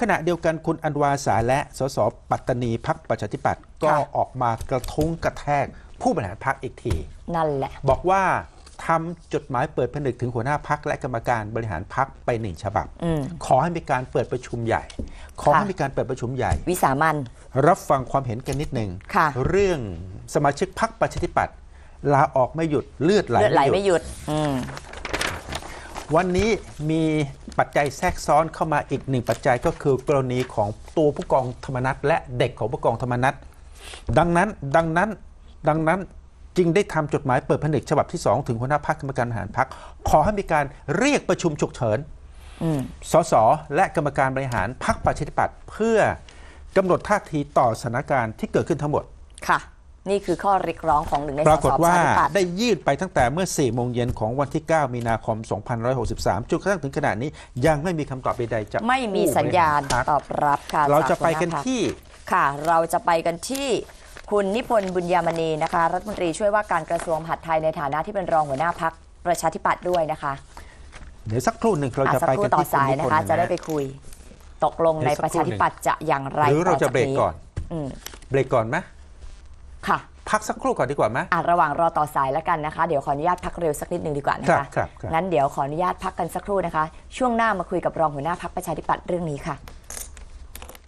ขณะเดียวกันคุณอันวาสาและสสปัตตานีพักประชาธิปัตย์ก็ค่ะออกมากระทุ้งกระแทกผู้บริหารพักอีกที นั่นแหละ บอกว่าทำจดหมายเปิดผนึกถึงหัวหน้าพักและกรรมการบริหารพักไปหนึ่งฉบับอืมขอให้มีการเปิดประชุมใหญ่ ขอให้ค่ะมีการเปิดประชุมใหญ่ วิสามันรับฟังความเห็นกันนิดหนึ่งค่ะเรื่องสมาชิกพักประชาธิปัตย์ลาออกไม่หยุดเลือดไหลเลือดไหลไม่ไม่หหยุดยุดอืม วันนี้มีปัจจัยแทรกซ้อนเข้ามาอีกหนึ่งปัจจัยก็คือกรณีของตัวผู้กองธรรมนัฐและเด็กของผู้กองธรรมนัฐดังนั้นดังนั้นดังนั้นจึงได้ทำจดหมายเปิดผนึกฉบับที่ 2 ถึงหัวหน้าพักกรรมการบริหารพักขอให้มีการเรียกประชุมฉุกเฉินสสและกรรมการบริหารพรรคประชาธิปัตย์เพื่อกำหนดท่าทีต่อสถานการณ์ที่เกิดขึ้นทั้งหมดค่ะ นี่คือข้อเรียกร้องของหนึ่งในปสราสกฏประว่าชาธิปัตย์ ได้ยื่นไปตั้งแต่เมื่อ 4 โมงเย็นของวันที่ 9 มีนาคม 2563จนกระทั่งถึงขณะนี้ยังไม่มีคำตอบใดๆจากไม่มีสัญญาณผู้บริหรพรรคตอบรับค่ะเราจะกไปกันหัวหาพรรคที่ ค่ะ เราจะไปกันที่คุณนิพนธ์บุญยามณีนะคะ รัฐมนตรีช่วยว่าการกระทรวงมหาดไทยในฐานะที่เป็นรองหัวหน้าพักประชาธิปัตย์ด้วยนะคะเดี๋ยวสักครู่หนึ่งเราอะจะสักไปครู่กันต่อที่สายณนะพลคะ จะได้ฮไปคุย ตกลงเดี๋ในยวสักประชาธิปัตย์จะอย่างไรหรือเราต่จะจเบรกก่อน อืม เบรกก่อนไหม ค่ะ พักสักครู่ก่อนดีกว่าไหมอะระหว่างรอต่อสายแล้วกันนะคะ เดี๋ยวขออนุญาตพักเร็วสักนิดหนึ่งดีกว่านะครัคะบครับครับงั้นเดี๋ยวขออนุญาตพักกันสักครู่นะคะ ช่วงหน้ามาคุยกับรองหัวหน้าพักประชาธิปัตย์เรื่องนี้ค่ะ